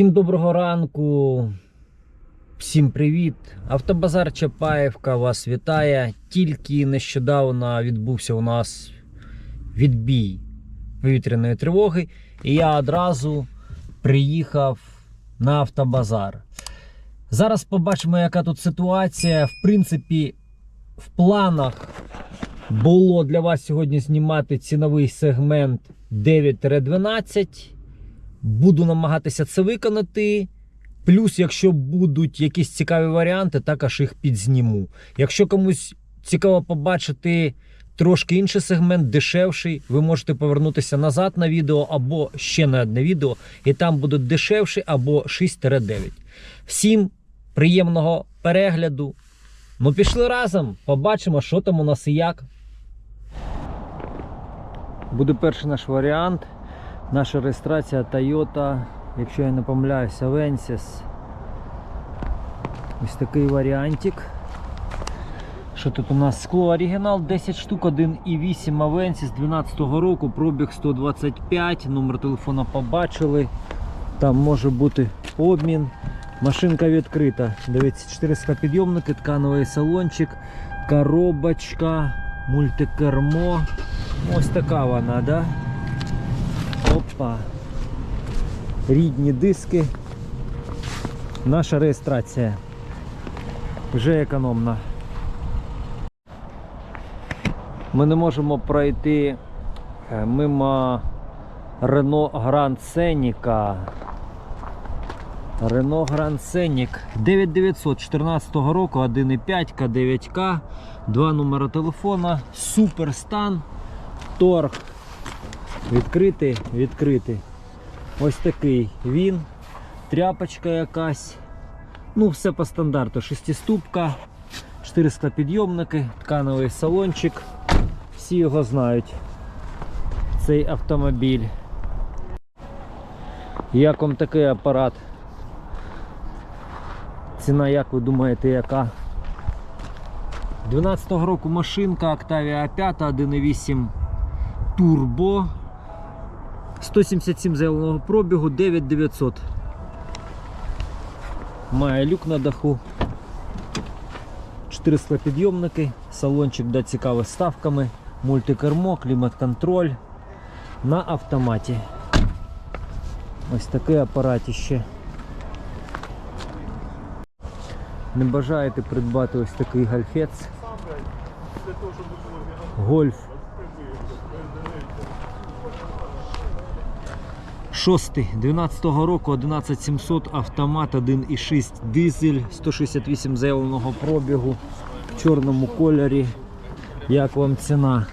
Всім доброго ранку, всім привіт. Автобазар Чапаєвка вас вітає. Тільки нещодавно відбувся у нас відбій повітряної тривоги, і я одразу приїхав на автобазар. Зараз побачимо, яка тут ситуація. В принципі, в планах було для вас сьогодні знімати ціновий сегмент 9-12. Буду намагатися це виконати. Плюс, якщо будуть якісь цікаві варіанти, також їх підзніму. Якщо комусь цікаво побачити трошки інший сегмент, дешевший, ви можете повернутися назад на відео або ще на одне відео, і там будуть дешевші або 6-9. Всім приємного перегляду. Ну, пішли разом, побачимо, що там у нас і як. Буде перший наш варіант. Наша реєстрація Toyota, якщо я не помиляюся, Avensis. Ось такий варіантик. Що тут у нас скло оригінал 10 штук, 1,8 Avensis 12 року, пробіг 125, номер телефона побачили. Там може бути обмін. Машинка відкрита. Дивіться, 400 підйомники, ткановий салончик, коробочка, мультикермо. Ось така вона, да? Опа. Рідні диски. Наша реєстрація. Вже економна. Ми не можемо пройти е, мимо Renault Grand Scenic. Renault Grand Scenic 9900 14 року, 1,5 К9К, два номера телефона, супер стан, торг. Відкритий, відкритий. Ось такий він, тряпочка якась. Ну, все по стандарту. Шестиступка, 400 підйомники, ткановий салончик. Всі його знають. Цей автомобіль. Як вам такий апарат? Ціна, як ви думаєте, яка? 12-го року машинка Octavia 5 1.8 турбо. 177 заявленого пробігу, 9900. Має люк на даху. 400 підйомники, салончик да, цікавий ставками, мультикермо, клімат-контроль на автоматі. Ось такий апаратіще. Не бажаєте придбати ось такий гальфець. Гольф. Шостий, 12-го року, 11700, автомат 1,6 дизель, 168 заявленого пробігу в чорному кольорі. Як вам ціна?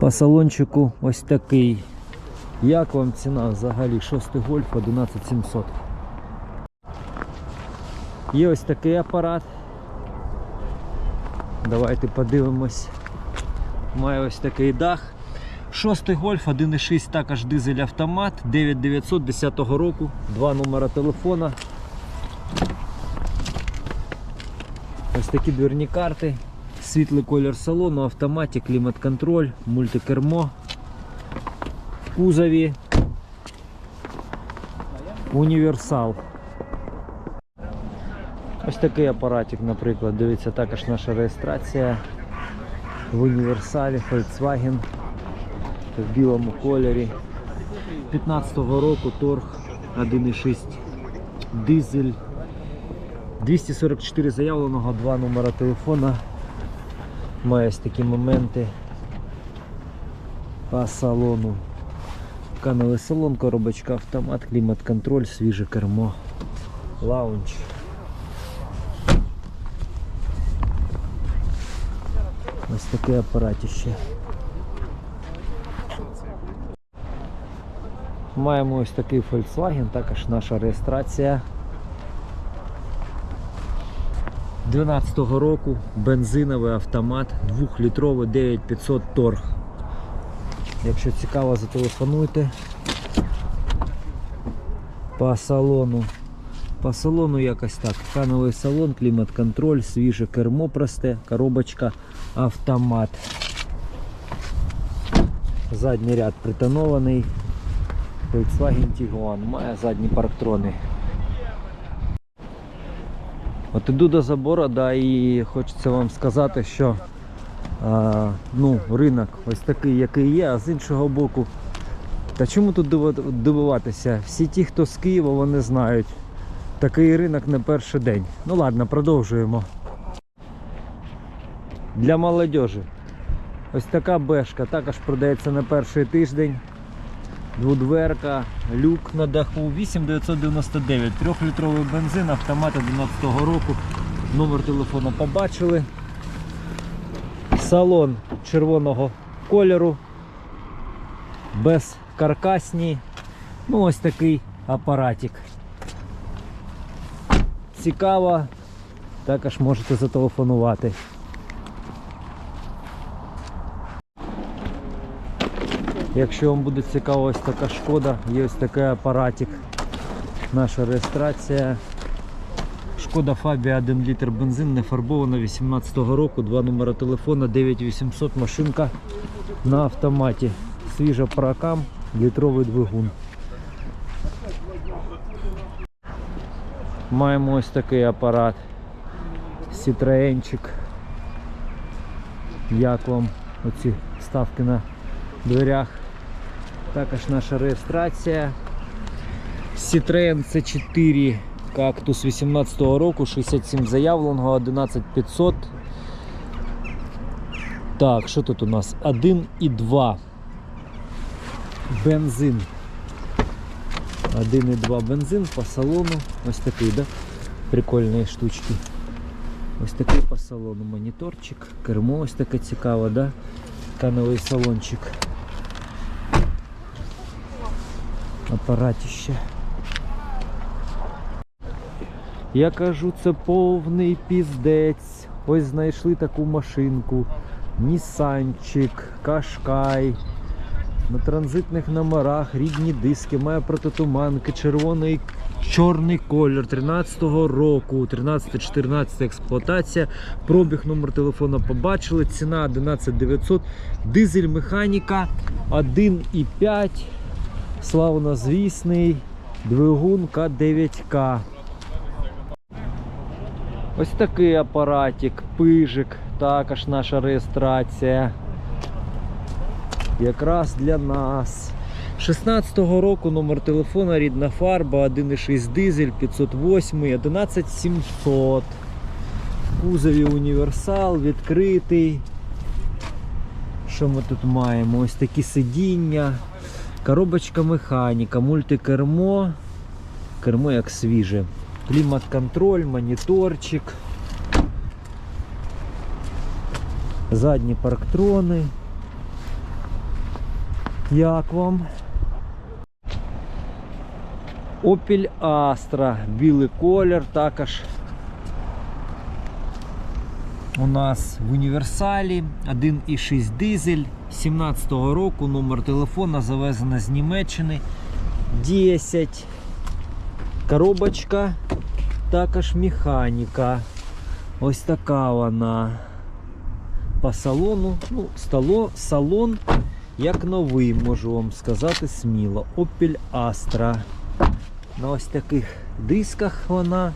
По салончику ось такий. Як вам ціна взагалі? Шостий гольф 11700. Є ось такий апарат. Давайте подивимось. Має ось такий дах. Шостий гольф, 1,6 також дизель автомат, 9900 10 року, два номера телефона. Ось такі дверні карти, світлий колір салону, автоматі, клімат-контроль, мультикермо. В кузові універсал. Ось такий апаратик, наприклад, дивіться, також наша реєстрація в універсалі Volkswagen в білому кольорі. 15-го року торг 1,6 дизель. 244 заявленого, два номера телефона. Має ось такі моменти по салону. Кановий салон, коробочка автомат, клімат-контроль, свіже кермо, лаунч. Ось таке апаратище. Маємо ось такий Volkswagen, також наша реєстрація. 12-го року бензиновий автомат 2-літровий 9500 торг. Якщо цікаво, зателефонуйте по салону. По салону якось так. Ткановий салон, клімат-контроль, свіже кермо просте, коробочка, автомат. Задній ряд притонований. Volkswagen Tiguan має задні парктрони. От іду до забору, да, і хочеться вам сказати, що а, ну, ринок ось такий, який є, а з іншого боку, та чому тут дивуватися? Всі ті, хто з Києва, вони знають. Такий ринок не перший день. Ну ладно, продовжуємо. Для молодежі. Ось така бешка також продається на перший тиждень. Двудверка, люк на даху 8999, 3-літровий бензин, автомат 11 року. Номер телефону побачили. Салон червоного кольору. Без каркасні. Ну ось такий апаратик. Цікаво, також можете зателефонувати. Якщо вам буде цікава ось така шкода, є ось такий апаратик. Наша реєстрація. Шкода Фабія 1 літр бензин, не фарбована 18-го року, два номера телефона, 9800 машинка на автоматі. Свіжа паракам, літровий двигун. Маємо ось такий апарат. Citroenчик. Як вам оці ставки на дверях? Також наша реєстрація. Citroen C4 кактус 18 року, 67 заявленого, 11500. Так, що тут у нас? 1,2 бензин. 1,2 бензин по салону. Ось такий, да? Прикольні штучки. Ось такий по салону моніторчик. Кермо ось таке цікаве, да? Ткановий салончик. Апаратіще. Я кажу, це повний піздець. Ось знайшли таку машинку. Нісанчик, Кашкай. На транзитних номерах рідні диски, має протитуманки, червоний чорний колір 13-го року, 13-14 експлуатація. Пробіг номер телефона побачили. Ціна 11900. Дизель механіка 1,5. Славнозвісний двигун К9К. Ось такий апаратик, пижик, також наша реєстрація. Якраз для нас. 16-го року номер телефона, рідна фарба, 1,6 дизель, 508, 11700. В кузові універсал, відкритий. Що ми тут маємо? Ось такі сидіння, коробочка механіка, мультикермо, кермо як свіже. Клімат-контроль, моніторчик. Задні парктрони. Як вам? Opel Astra, білий колір, також у нас в універсалі 1,6 дизель 17-го року, номер телефона завезена з Німеччини 10 коробочка, також механіка. Ось така вона по салону. Ну, стало, салон як новий, можу вам сказати сміло. Opel Astra. На ось таких дисках вона.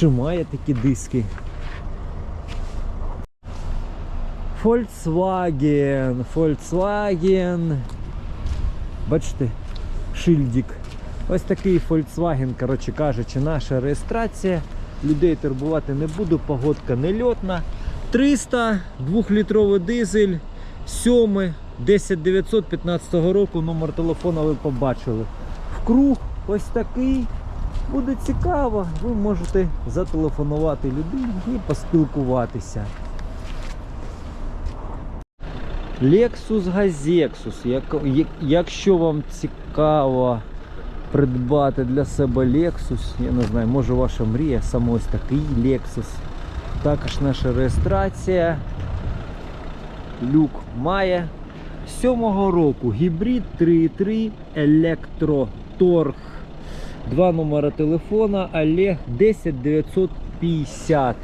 Чи має такі диски? Volkswagen, Volkswagen. Бачите, шильдик. Ось такий Volkswagen, коротше кажучи, наша реєстрація. Людей турбувати не буду, погодка не льотна. 300, 2-літровий дизель, 7, 10915 року, номер телефона ви побачили. В круг ось такий. Буде цікаво, ви можете зателефонувати людині і поспілкуватися. Lexus як- Якщо вам цікаво придбати для себе Lexus, я не знаю, може ваша мрія, саме ось такий Lexus. Також наша реєстрація. Люк має. 7 року гібрид 3.3 електроторг. Два номера телефона Олег 10950.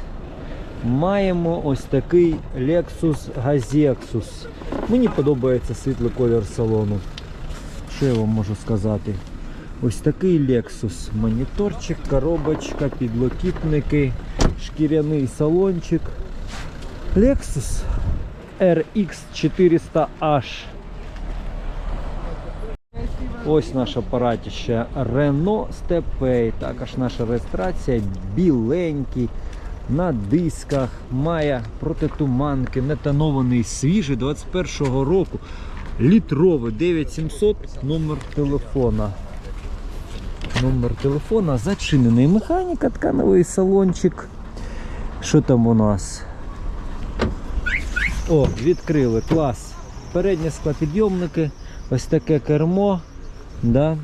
маємо ось такий Lexus Gazexus. Мені подобається світлий колір салону. Що я вам можу сказати? Ось такий Lexus. Моніторчик, коробочка, підлокітники, шкіряний салончик. Lexus RX 400H. Ось наше апаратище Renault Stepway. Також наша реєстрація біленький. На дисках має протитуманки, нетонований свіжий 21-го року. Літровий 9700 номер телефона. Номер телефона зачинений. Механіка, ткановий салончик. Що там у нас? О, відкрили, клас. Передні склопідйомники, ось таке кермо. Да?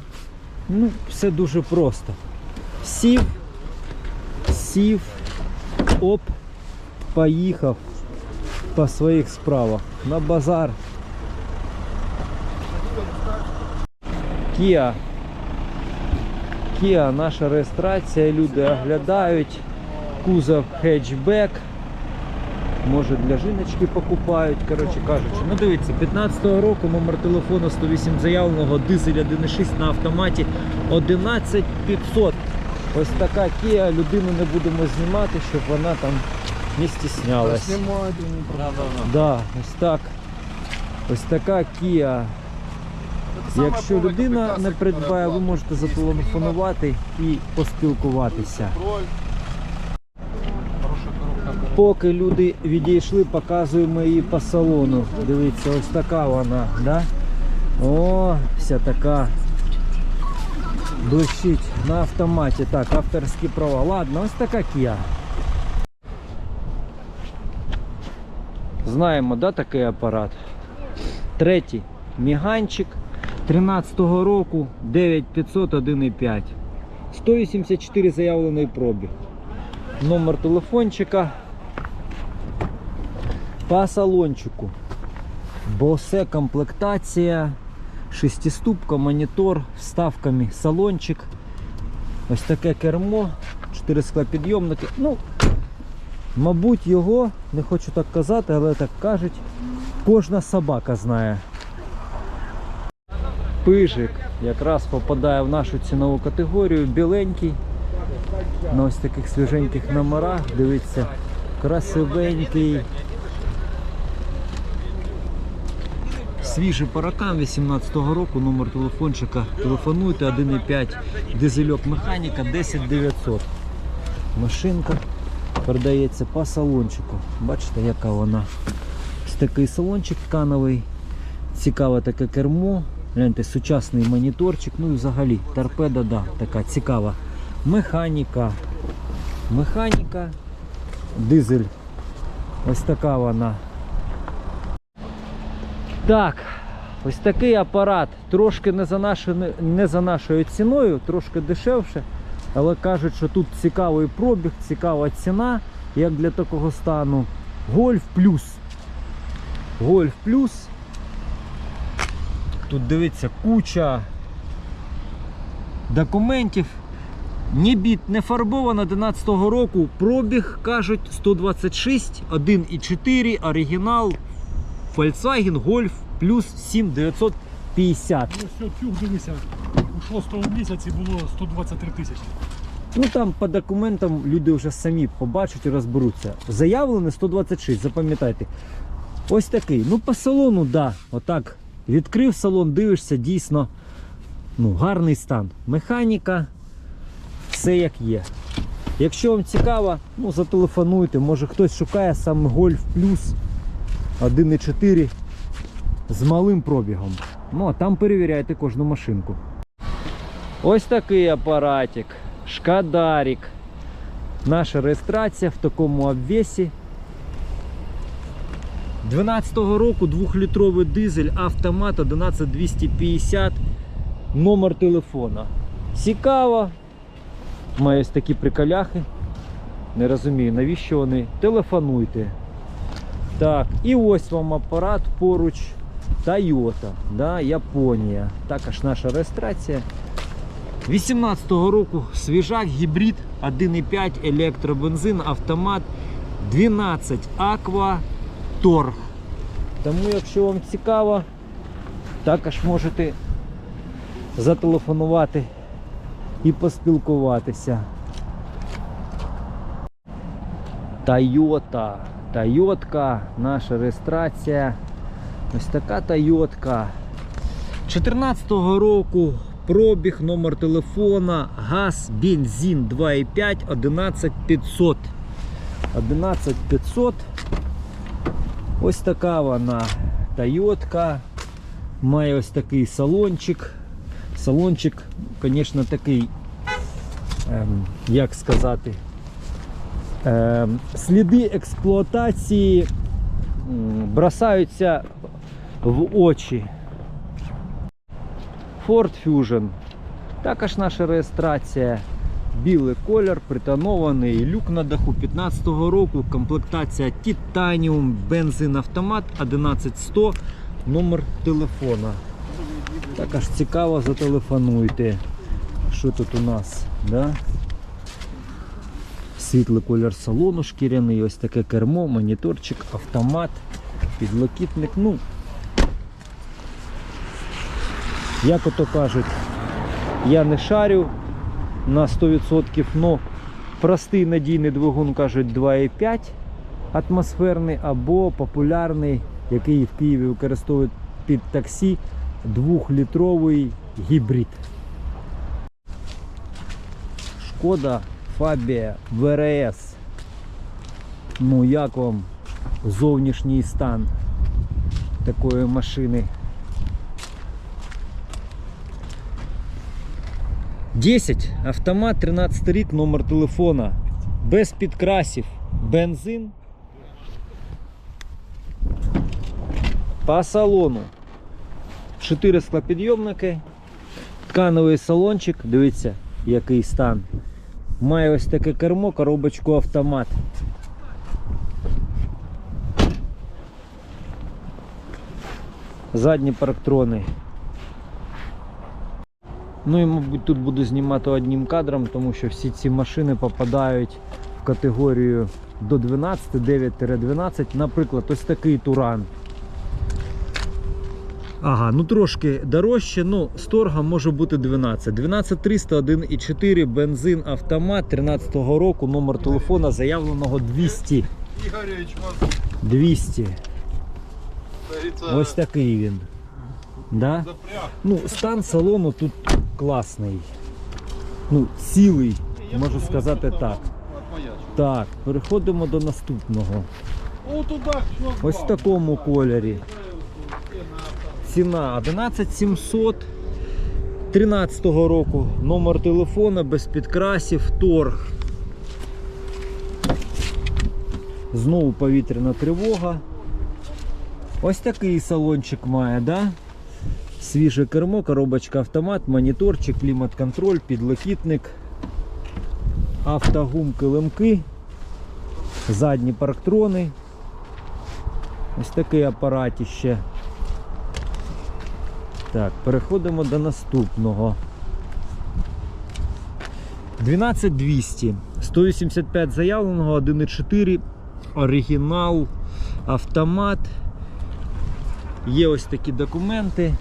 Ну, все дуже просто. Сів, сів, оп, поїхав по своїх справах. На базар. Kia. Kia, наша реєстрація, люди оглядають. Кузов хетчбек. Може для жіночки покупають, коротше кажучи. Ну дивіться, 15-го року номер телефону 108 заявленого, дизель 1.6 на автоматі 11500. Ось така Kia, людину не будемо знімати, щоб вона там не стіснялась. Они. Да, ось так. Ось така Kia. Якщо людина не придбає, ви можете зателефонувати і поспілкуватися. Поки люди відійшли, показуємо її по салону. Дивіться, ось така вона, да? О, вся така. Блищить на автоматі. Так, авторські права. Ладно, ось така Kia. Знаємо, да, такий апарат. Третій міганчик 13-го року 9500 1,5. 184 заявлений пробіг. Номер телефончика по салончику. Босе комплектація, шестиступка, монітор, вставками салончик. Ось таке кермо, 4 склопідйомники. Ну, мабуть, його, не хочу так казати, але так кажуть, кожна собака знає. Пижик якраз попадає в нашу цінову категорію, біленький. На ось таких свіженьких номерах, дивіться, красивенький. Свіжий паракан 18-го року, номер телефончика. Телефонуйте 1,5 дизельок механіка 10900. Машинка передається по салончику. Бачите, яка вона. Ось такий салончик ткановий. Цікаве таке кермо. Гляньте, сучасний моніторчик. Ну і взагалі торпеда, да, така цікава. Механіка. Механіка. Дизель. Ось така вона. Так, ось такий апарат. Трошки не за, нашу, не за нашою ціною, трошки дешевше. Але кажуть, що тут цікавий пробіг, цікава ціна, як для такого стану. Гольф плюс. Гольф плюс. Тут дивіться куча документів. Ні біт не фарбовано 11-го року. Пробіг кажуть 126, 1,4, оригінал. Volkswagen Golf плюс 7950. Ну все, тюг дивися. У шостому місяці було 123 тисячі. Ну там по документам люди вже самі побачать і розберуться. Заявлене 126, запам'ятайте. Ось такий. Ну по салону, да, отак. Відкрив салон, дивишся, дійсно ну, гарний стан. Механіка, все як є. Якщо вам цікаво, ну зателефонуйте, може хтось шукає саме Golf Plus 1.4 з малим пробігом. Ну а там перевіряйте кожну машинку. Ось такий апаратик. Шкадарик. Наша реєстрація в такому обвесі. 12-го року 2-літровий дизель, автомат 11250, номер телефона. Цікаво. Має ось такі приколяхи. Не розумію, навіщо вони. Телефонуйте. Так, і ось вам апарат поруч. Toyota, да, Японія. Також наша реєстрація. 18-го року свіжак, гібрид 1,5 електробензин, автомат 12 Aqua Торг. Тому, якщо вам цікаво, також можете зателефонувати і поспілкуватися. Тойота. Тойотка, наша реєстрація. Ось така Тойотка. 14-го року пробіг, номер телефона, газ, бензин 2,5, 11500. 11500. Ось така вона Тойотка. Має ось такий салончик. Салончик, звісно, такий, ем, як сказати, сліди експлуатації бросаються в очі. Ford Fusion. Також наша реєстрація. Білий колір, притонований, люк на даху 15-го року, комплектація Titanium, бензин автомат 11100, номер телефона. Також цікаво, зателефонуйте. Що тут у нас? Да? Світлий колір салону шкіряний, ось таке кермо, моніторчик, автомат, підлокітник. Ну, як ото кажуть, я не шарю на 100%, но простий надійний двигун кажуть 2,5 атмосферний або популярний, який в Києві використовують під таксі, 2-літровий гібрид. Шкода Фабія ВРС. Ну як вам зовнішній стан такої машини? 10. Автомат, 13 рік, номер телефона. Без підкрасів. Бензин. По салону. 4 склопідйомники. Ткановий салончик. Дивіться, який стан. Має ось таке кермо, коробочку автомат. Задні парктрони. Ну і, мабуть, тут буду знімати одним кадром, тому що всі ці машини попадають в категорію до 12, 9-12. Наприклад, ось такий Туран. Ага, ну трошки дорожче, ну з торга може бути 12. 12300, 1,4, бензин, автомат 13-го року, номер телефона заявленого 200. Ігоревич, 200. Ось такий він. Да? Ну, стан салону тут класний. Ну, цілий, можу сказати так. Так, переходимо до наступного. Ось в такому кольорі. Ціна 11700 13 року. Номер телефона без підкрасів, торг. Знову повітряна тривога. Ось такий салончик має, да? Свіже кермо, коробочка автомат, моніторчик, клімат-контроль, підлокітник, автогум килимки, задні парктрони. Ось такий апаратіще. Так, переходимо до наступного. 12200. 185 заявленого, 1,4. Оригінал, автомат. Є ось такі документи.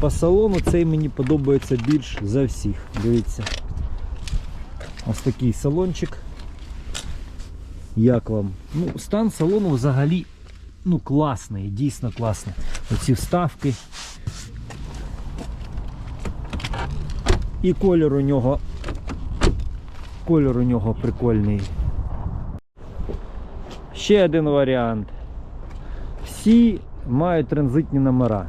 По салону цей мені подобається більш за всіх. Дивіться. Ось такий салончик. Як вам? Ну, стан салону взагалі ну, класний, дійсно класний. Оці вставки. І колір у нього. Колір у нього прикольний. Ще один варіант. Всі мають транзитні номера.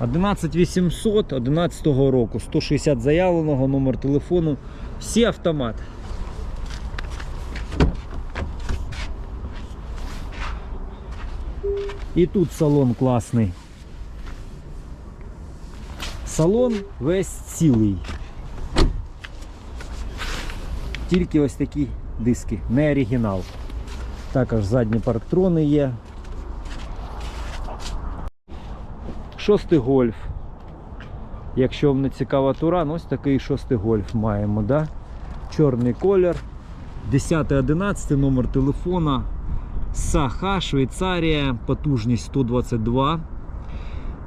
11800 11 року, 160 заявленого, номер телефону. Всі автомат. І тут салон класний. Салон весь цілий. Тільки ось такі диски, не оригінал. Також задні парктрони є. Шостий гольф. Якщо вам не цікава туран, ось такий шостий гольф маємо, да? Чорний колір. 10-11 номер телефона. Саха, Швейцарія, потужність 122.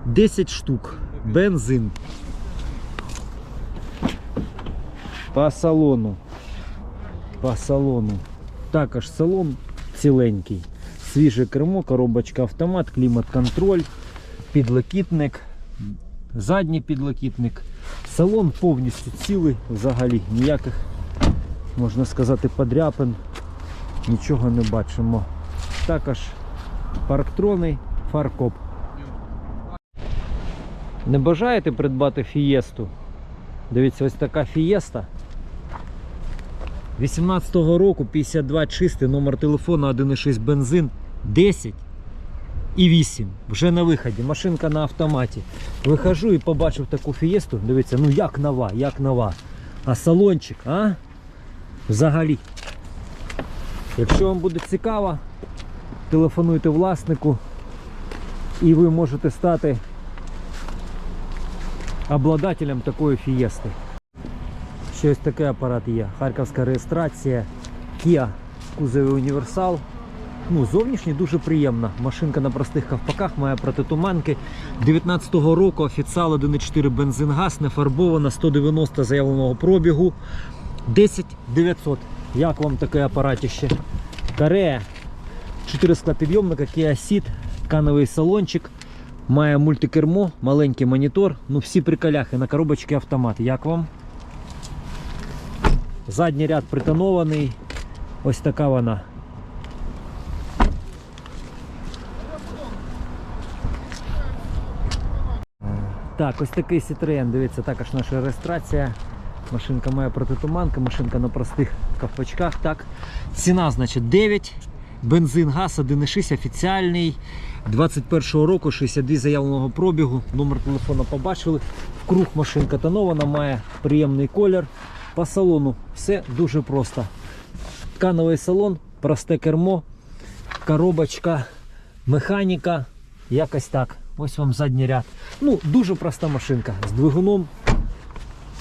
10 штук. Бензин. По салону. По салону. Також салон ціленький. Свіже кермо, коробочка автомат, клімат-контроль, підлокітник, задній підлокітник. Салон повністю цілий, взагалі ніяких, можна сказати, подряпин. Нічого не бачимо. Також парктрони, фаркоп. Не бажаєте придбати фієсту? Дивіться, ось така фієста. 18-го року 52 чистий, номер телефону 1,6 бензин 10 і 8. Вже на виході. Машинка на автоматі. Вихожу і побачив таку фієсту. Дивіться, ну як нова, як нова. А салончик, а? Взагалі. Якщо вам буде цікаво, телефонуйте власнику і ви можете стати обладателем такої фієсти. Ще ось такий апарат є. Харківська реєстрація Kia кузовий універсал. Ну, зовнішній дуже приємна. Машинка на простих ковпаках, має протитуманки. 19-го року офіціал 1.4 бензин газ, не фарбована, 190 заявленого пробігу. 10 900. Як вам таке апаратище? Корея. 4 склопідйомника, Kia Ceed, ткановий салончик. Має мультикермо, маленький монітор. Ну всі приколяхи на коробочці автомат. Як вам? Задній ряд притонований. Ось така вона. Так, ось такий Citroen, дивіться, також наша реєстрація. Машинка має протитуманки, машинка на простих ковпачках. Так. Ціна, значить, 9. Бензин, газ 1,6 офіціальний. 21-го року 62 заявленого пробігу. Номер телефона побачили. Вкруг машинка тонована, має приємний колір. По салону все дуже просто. Ткановий салон, просте кермо, коробочка, механіка. Якось так. Ось вам задній ряд. Ну, дуже проста машинка з двигуном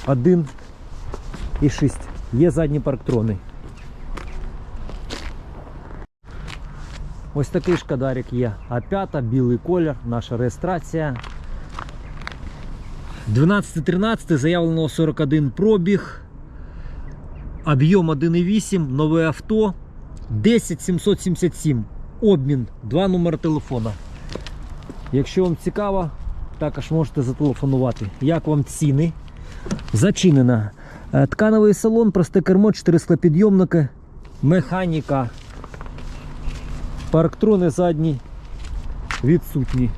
1,6. Є задні парктрони. Ось такий шкадарик є. А5, білий колір, наша реєстрація. 12-13, заявлено 41 пробіг. Об'єм 1,8, нове авто. 10777. Обмін, два номери телефона. Якщо вам цікаво, також можете зателефонувати. Як вам ціни? Зачинена. Е, Ткановий салон, просте кермо, 4 склопідйомники, механіка. Парктрони задні відсутні.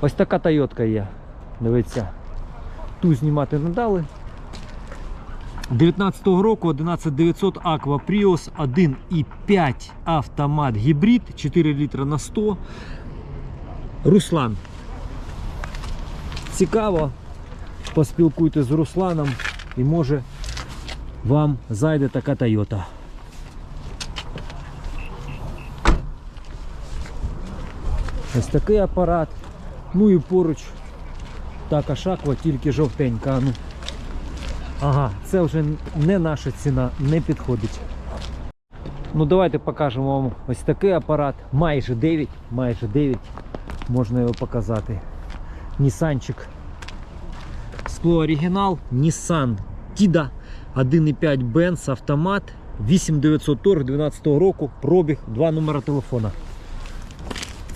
Ось така Тойотка є. Дивіться. Ту знімати не дали. 19-го року 11900 Aqua Prius 1,5 автомат гібрид 4 літра на 100. Руслан. Цікаво. Поспілкуйтесь з Русланом і може вам зайде така Toyota. Ось такий апарат. Ну і поруч також аква, тільки жовтенька. Ну. Ага, це вже не наша ціна, не підходить. Ну давайте покажемо вам ось такий апарат. Майже 9, майже 9. Можна його показати. Нісанчик. Скло оригінал, Nissan Tida 1.5 Benz автомат 8900 торг 12 року, пробіг, два номера телефона.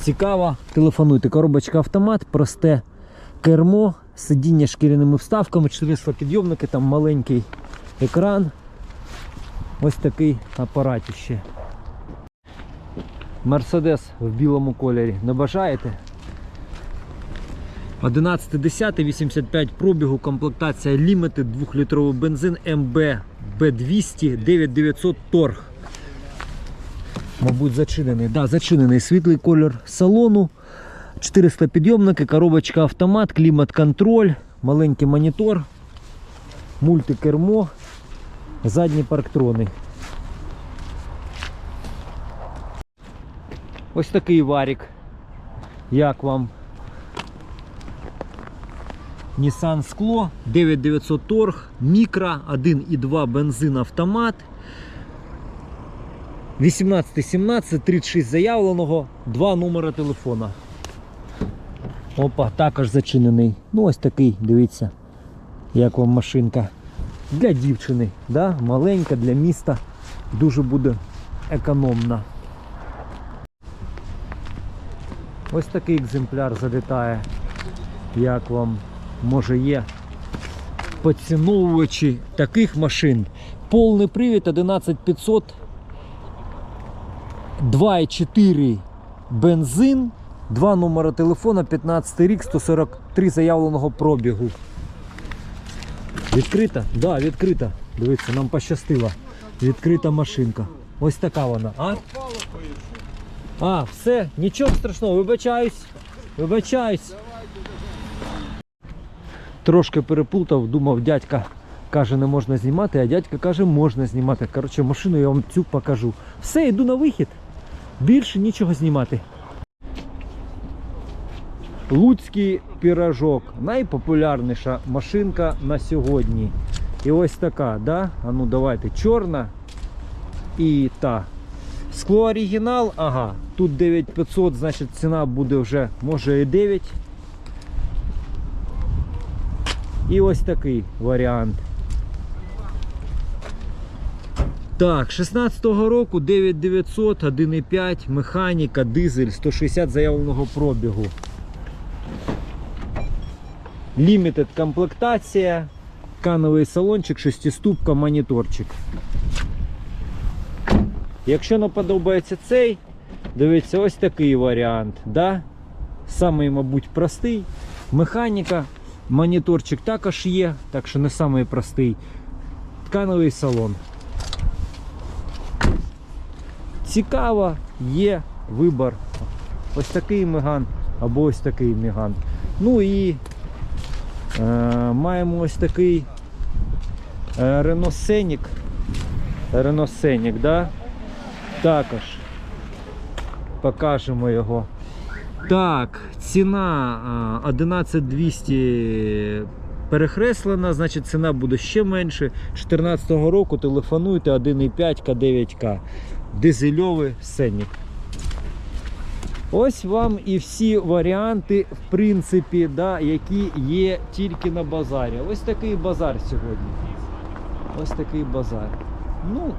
Цікаво, телефонуйте. Коробочка автомат, просте кермо, сидіння шкіряними вставками, 400 підйомники, там маленький екран. Ось такий апаратіще. Мерседес в білому кольорі. Не бажаєте? 11.10, 85 пробігу, комплектація Limited, 2-літровий бензин МБ B200 9900 торг. Мабуть, зачинений. Да, зачинений світлий колір салону. 400 підйомники, коробочка автомат, клімат-контроль, маленький монітор, мультикермо, задні парктрони. Ось такий варік. Як вам? Nissan Скло, 9900 торг, мікро, 1,2 бензин автомат. 18-17, 36 заявленого, два номера телефона. Опа, також зачинений. Ну, ось такий, дивіться, як вам машинка. Для дівчини, да? маленька, для міста. Дуже буде економна. Ось такий екземпляр залітає. Як вам може є поціновувачі таких машин. Повний привід 11500 2,4 бензин, два номери телефона, 15 рік, 143 заявленого пробігу. Відкрита? Так, да, відкрита. Дивіться, нам пощастило. Відкрита машинка. Ось така вона. А? А, все, нічого страшного, вибачаюсь. Вибачаюсь. Трошки переплутав, думав, дядька каже, не можна знімати, а дядька каже, можна знімати. Коротше, машину я вам цю покажу. Все, йду на вихід. Більше нічого знімати. Луцький пірожок. Найпопулярніша машинка на сьогодні. І ось така, да? А ну давайте, чорна і та. Скло оригінал, ага, тут 9500, значить ціна буде вже, може і 9. І ось такий варіант. Так, 16-го року 9900, 1,5, механіка, дизель, 160 заявленого пробігу. Limited комплектація, кановий салончик, шестиступка, моніторчик. Якщо не подобається цей, дивіться, ось такий варіант. Да? Самий, мабуть, простий. Механіка, моніторчик також є, так що не самий простий. Ткановий салон. Цікаво, є вибір. Ось такий меган або ось такий меган. Ну і е, маємо ось такий е, Renault Scenic. Да? Також покажемо його. Так, ціна 11200 перехреслена, значить ціна буде ще менше. 2014 року телефонуйте 1,5 К9К. Дизельовий сенік. Ось вам і всі варіанти, в принципі, да, які є тільки на базарі. Ось такий базар сьогодні. Ось такий базар. Ну,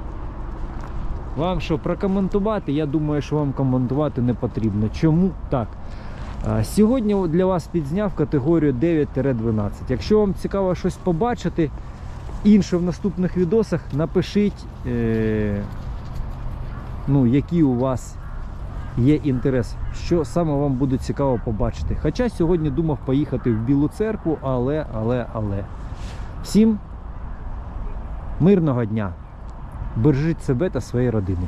вам що прокоментувати? Я думаю, що вам коментувати не потрібно. Чому так? Сьогодні для вас підзняв категорію 9-12. Якщо вам цікаво щось побачити, інше в наступних відосах, напишіть, е- ну, який у вас є інтерес, що саме вам буде цікаво побачити. Хоча сьогодні думав поїхати в Білу церкву, але, але, але. Всім мирного дня! Бережіть себе та свої родини.